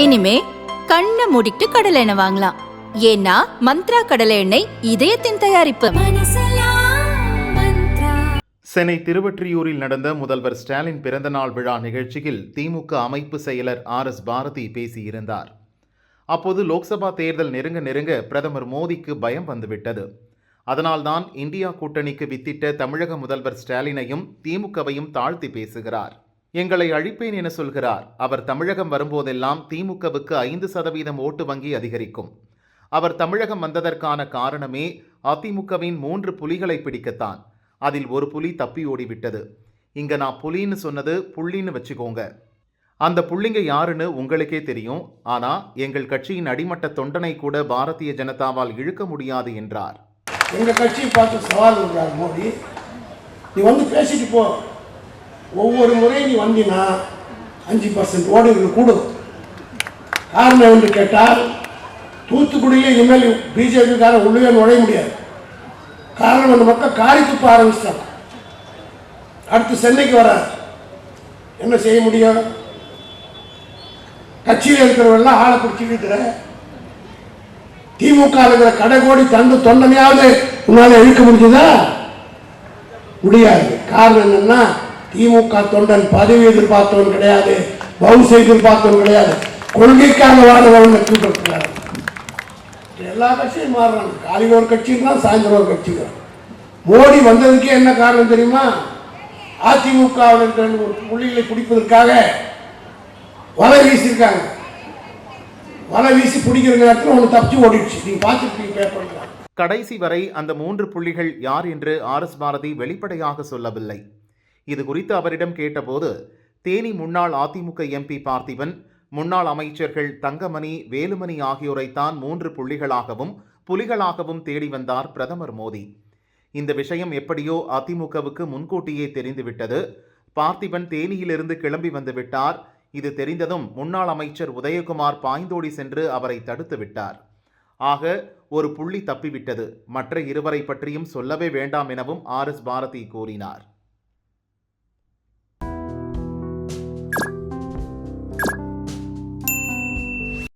இனிமே கண்ணை மூடிட்டு கடலை எண்ணெய் வாங்கலாம். ஏன்னா மந்த்ரா கடலை எண்ணெய் இதயத்தின் தயாரிப்பு. சென்னை திருவொற்றியூரில் நடந்த முதல்வர் ஸ்டாலின் பிறந்தநாள் விழா நிகழ்ச்சியில் திமுக அமைப்பு செயலர் ஆர் எஸ் பாரதி பேசியிருந்தார். அப்போது லோக்சபா தேர்தல் நெருங்க நெருங்க பிரதமர் மோடிக்கு பயம் வந்துவிட்டது. அதனால்தான் இந்தியா கூட்டணிக்கு வித்திட்ட தமிழக முதல்வர் ஸ்டாலினையும் திமுகவையும் தாழ்த்தி பேசுகிறார். எங்களை அழிப்பேன் என சொல்கிறார். அவர் தமிழகம் வரும்போதெல்லாம் திமுகவுக்கு ஐந்து சதவீதம் ஓட்டு வங்கி அதிகரிக்கும். அவர் தமிழகம் வந்ததற்கான காரணமே அதிமுகவின் மூன்று புலிகளை பிடிக்கத்தான். அதில் ஒரு புலி தப்பி ஓடிவிட்டது. இங்க நான் புலின்னு சொன்னது புள்ளின்னு வச்சுக்கோங்க. அந்த புள்ளிங்க யாருன்னு உங்களுக்கே தெரியும். ஆனா எங்கள் கட்சியின் அடிமட்ட தொண்டனை கூட பாரதிய ஜனதாவால் இழுக்க முடியாது என்றார். எங்கள் கட்சியை பார்த்து சவால் விடுறார் மோடி. நீ வந்து பேசிட்டு போ. ஒவ்வொரு முறையும் நீ வந்தினா அஞ்சு பர்சன்ட் ஓடுகள் கூடும். காரணம் என்று கேட்டால் தூத்துக்குடியில் இனிமேல் பிஜேபிக்காரன் உள்ளே நுழைய முடியாது. காரணம் அந்த மக்கள் காரி துப்ப ஆரம்பிச்சிட்டாங்க. அடுத்து சென்னைக்கு வரார். என்ன செய்ய முடியும்? கட்சியில் இருக்கிறவெல்லாம் ஆளை பிடிச்சி இருக்கிற திமுக இருக்கிற கடைகோடி தந்து தொண்டனையாவது உன்னால் இழுக்க முடிஞ்சதா? முடியாது. காரணம் என்னன்னா திமுக தொண்டன் பதவி எதிர்பார்த்தவன் கிடையாது பவுசு எதிர்பார்த்தவன் கிடையாது கொள்கைக்காக வாழ்ந்தவன் கூட்டிருக்கிறார் எல்லா கட்சியும் மாறுறாங்க. காலையில் ஒரு கட்சி இருந்தால் சாயந்தரம் ஒரு கட்சி மோடி வந்ததுக்கே என்ன காரணம் தெரியுமா? அதிமுகவில் இருக்கிற ஒரு புள்ளிகளை பிடிப்பதற்காக வலை வீசியிருக்காங்க. வலை வீசி பிடிக்கிற நேரத்தில் ஒன்று தப்பிச்சு ஓடிடுச்சு. நீங்கள் பார்த்துருக்கீங்க பேப்பரில் கடைசி வரை அந்த மூன்று புள்ளிகள் யார் என்று ஆர் எஸ் பாரதி வெளிப்படையாக சொல்லவில்லை. இது குறித்து அவரிடம் கேட்டபோது தேனி முன்னாள் அதிமுக எம்பி பார்த்திபன் முன்னாள் அமைச்சர்கள் தங்கமணி வேலுமணி ஆகியோரைத்தான் மூன்று புள்ளிகளாகவும் புலிகளாகவும் தேடி வந்தார் பிரதமர் மோடி. இந்த விஷயம் எப்படியோ அதிமுகவுக்கு முன்கூட்டியே தெரிந்துவிட்டது. பார்த்திபன் தேனியிலிருந்து கிளம்பி வந்துவிட்டார் இது தெரிந்ததும் முன்னாள் அமைச்சர் உதயகுமார் பாய்ந்தோடி சென்று அவரை தடுத்து விட்டார். ஆக ஒரு புள்ளி தப்பிவிட்டது. மற்ற இருவரை பற்றியும் சொல்லவே வேண்டாம் எனவும் ஆர் எஸ் பாரதி கூறினார்.